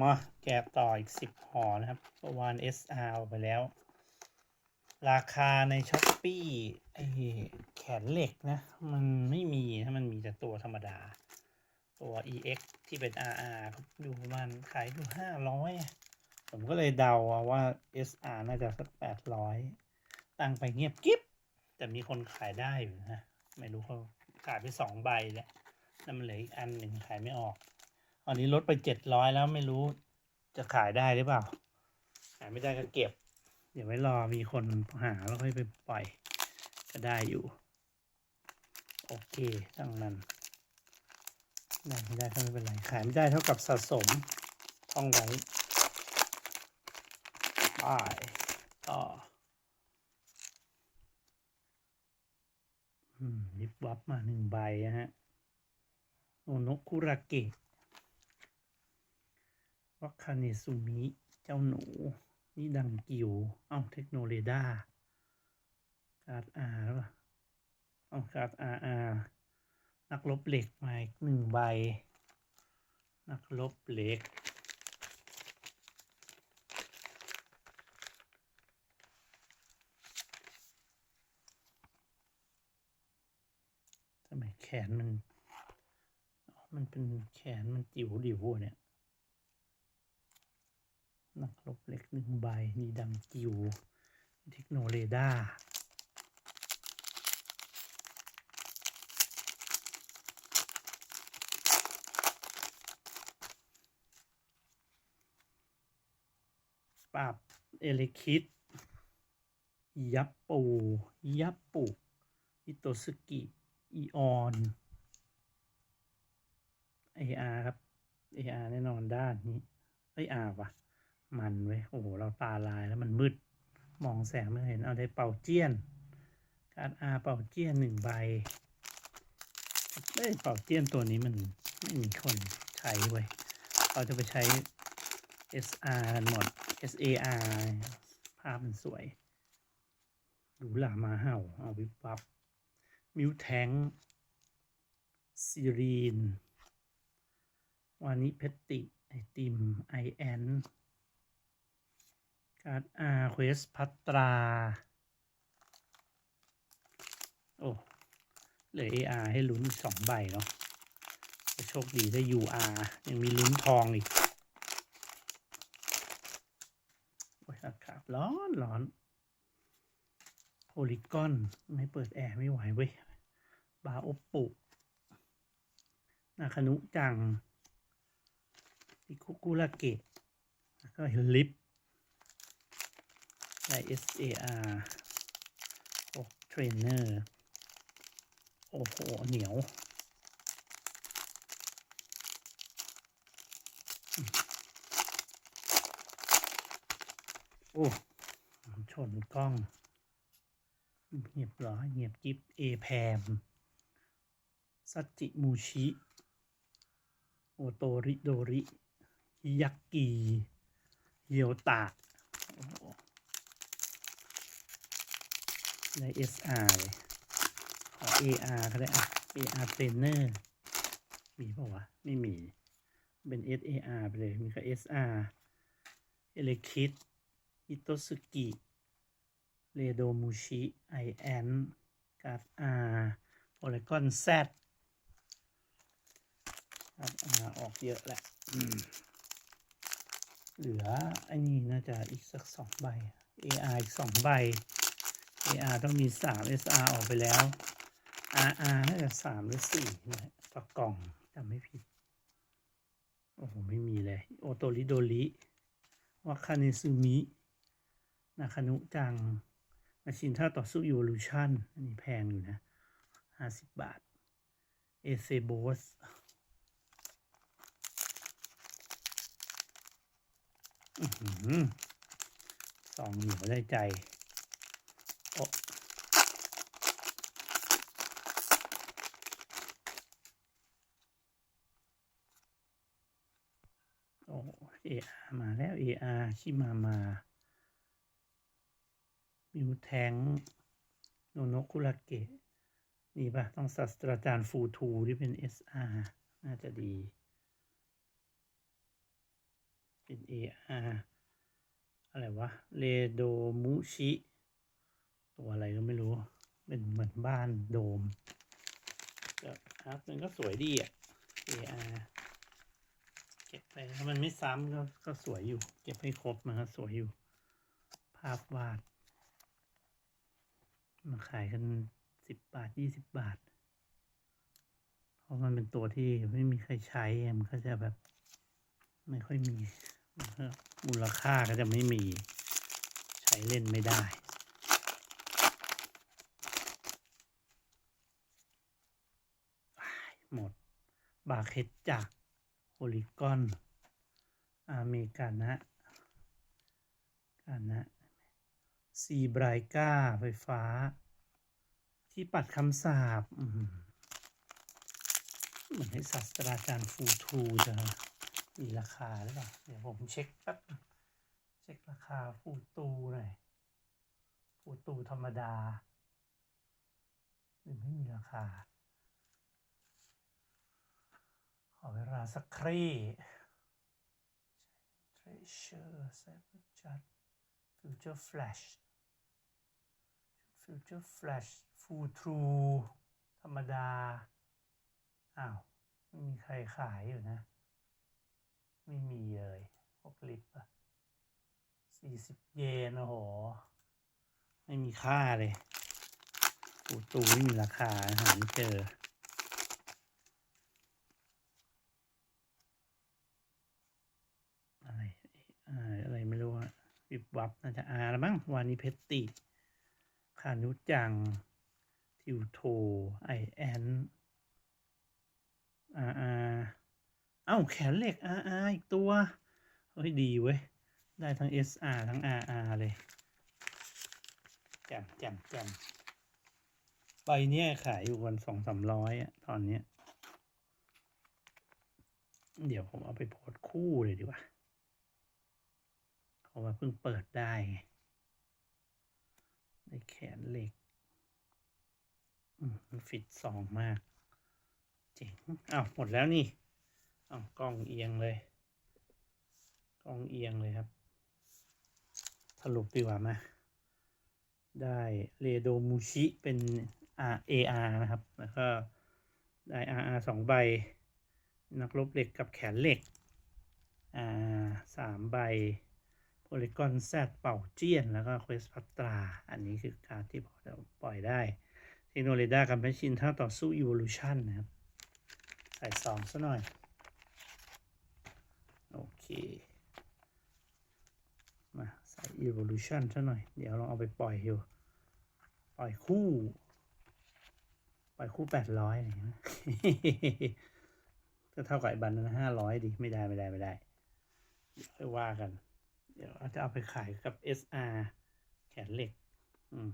มาแกะต่ออีกสิบห่อนะครับเมื่อวาน SR ออกไปแล้ว ราคาในช้อปปี้ไอแขนเหล็กนะ มันไม่มีถ้ามันมีแต่ตัวธรรมดา ตัว EX ที่เป็น RR อยู่ประมาณขายอยู่ห้าร้อยผมก็เลยเดาเอาว่า SR น่าจะสักแปดร้อยตั้งไปเงียบกิ๊บแต่มีคนขายได้อยู่นะ ไม่รู้เขาขายไปสองใบแหละแล้วมันเหลืออีกอันหนึ่งขายไม่ออก อันนี้ลดไปเจ็ดร้อยแล้วไม่รู้จะขายได้หรือเปล่า ขายไม่ได้ก็เก็บ เดี๋ยวไว้รอมีคนหาแล้วค่อยไปปล่อย ก็ได้อยู่ โอเคตั้งนั้นได้ไม่ได้ก็ไม่เป็นไร ขายไม่ได้เท่ากับสะสมท่องไว้ไปต่ออืมยิบวับมาหนึ่งใบนะฮะโนโนคุราเกะวัคาเนซุมิ เจ้าหนู นี่ดังกิว เอ้า เทคโนเลดาการ์ดอาร์เปล่าเอ้าการ์ดอาร์อาร์นักลบเหล็กมาอีกหนึ่งใบ นักลบเหล็กทำไมแขนมัน มันเป็นแขนมันจิ๋วดิวเนี่ย นักรบเล็กหนึ่งใบนี่ดำจิ๋วเทคโนเลดาปราบเอเลคิด ยัปปู ยัปปุอิโตสกิอีออนเออาครับเออาแน่นอนด้านนี้เอ้ยอาวะ มันเว้ยโอ้โห เราตาลายแล้วมันมืด มองแสงไม่เห็น เอาได้เป่าเจี้ยน การอาเป่าเจี้ยนหนึ่งใบเอ้ยเป่าเจี้ยนตัวนี้มันไม่มีคนใช้เว้ยเราจะไปใช้ SR กันหมด SAR ภาพมันสวยหรูหรามาเห่า เอาวิบวับ มิวแทงซีรีน วานิเพตติไอติม ไอแอน การ์ดอาร์เควสพัตรา โอ้ เหลือ AR ให้ลุ้นอีกสองใบเนาะจะโชคดีได้ UR ยังมีลุ้นทองอีก โอ้ยอากาศร้อนร้อนโพลิกอน ไม่เปิดแอร์ไม่ไหวเว้ย บาโอปุนาคานุจัง อิคุกุระเกะแล้วก็เฮลิป ด้ SAR โอ้เทรนเนอร์ โอ้โห เหนียว โอ้ชนกล้อง เงียบหรอเงียบกิฟเอแพมซัจิมูชิ โอโตริโดริ ยักกีเฮียวตะโอ้โห ได้ SR เลยขอ AR ก็ได้อะ AR Trainer มีเปล่าวะ ไม่มี เป็น SAR ไปเลย มีก็ SR เอเลคิดอิโตสุกิเรโดมูชิไอแอนการ์ดอาร์โอเลกอนแซดการ์ดอาร์ออกเยอะแหละเหลืออ้นี่น่าจะอีกสักสองใบ AR อีกสองใบ AR ต้องมีสาม SR ออกไปแล้ว RR น่าจะสามหรือสี่นะต่อกล่องจำไม่ผิด โอ้โห ไม่มีเลย โอโตริโดริวาคาเนซึมินาคานุจังมาชินท่าต่อสู้ Evolution อันนี้แพงอยู่นะห้าสิบบาท เอเซโบสสองเหนียวได้ใจ อ้เออามาแล้ว AR ชิมามามิวแทงโนโนคุระเกะนี่ปะต้องศาสตราจารย์ฟูทูที่เป็น SR น่าจะดี เป็น AR อะไรวะเรโดมุชิ ตัวอะไรก็ไม่รู้ เป็นเหมือนบ้านโดมก็อาร์ตมันก็สวยดีอะ AR เก็บไป ถ้ามันไม่ซ้ำก็ก็สวยอยู่ เก็บให้ครบมันก็สวยอยู่ ภาพวาด มาขายกันสิบบาทยี่สิบบาท เพราะมันเป็นตัวที่ไม่มีใครใช้มันก็จะแบบ ไม่ค่อยมีมมูลค่าก็จะไม่มีใช้เล่นไม่ได้หมด บาเคตจากโอลิกอน อเมริกานะกานะซีไบรกาไฟฟ้า ที่ปัดคำสาบเหมือนให้ศาสตราจารย์ฟูทูจะมีราคาหรือเปล่า เดี๋ยวผมเช็คแป๊บเช็คราคาฟูตูหน่อยฟูตูธรรมดาหรือไม่มีราคา ขอเวลาสักครี่ Treasure Cyber Chat Future Flash Future Flash Full True ธรรมดา อ้าวไม่มีใครขายอยู่นะ ไม่มีเลยพวกลิปอะสี่สิบเยนโอ้โห ไม่มีค่าเลยฟูตูไม่มีราคาหาไม่เจอ อะไร อะไรไม่รู้อะวิบวับน่าจะอาแล้วมั้งวานิเพตติคานุจัง ทิวโท ไอแอนอาอาเอ้าแขนเหล็กอาอาอีกตัว เฮ้ย ดีเว้ย ได้ทั้ง SR ทั้ง RR เลยแจมแจมแจมใบเนี้ยขายอยู่วันสองสามร้อยอะตอนเนี้ย เดี๋ยวผมเอาไปโพสคู่เลยดีกว่า ราะว่าเพิ่งเปิดได้ได้แขนเหล็กมันฟิตสองมาก เจ๋งอ้าวหมดแล้วนี่อ้าวกล้องเอียงเลย กล้องเอียงเลยครับ สรุปดีกว่ามา ได้เรโดมูชิเป็น R AR นะครับ แล้วก็ได้ RR สองใบ นักรบเหล็กกับแขนเหล็กอ่าสามใบ โพลิกอนแซดเป่าเจียน แล้วก็เควสพัตรา อันนี้คือการที่พอจะปล่อยได้เทคโนโลยีกับแมชชีนท่าต่อสู้ Evolution นะครับ ใส่สองซะหน่อย โอเค มาใส่ Evolution ซะหน่อย เดี๋ยวลองเอาไปปล่อยอยู่ ปล่อยคู่ ปล่อยคู่แปดร้อยอะไรอย่าเงี้ยก็เท่ากับไอ้บันนั้นห้าร้อยดิ ไม่ได้ไม่ได้ไม่ได้ค่อยว่ากัน เดี๋ยวจะเอาไปขายกับ SR แขนเหล็ก อืม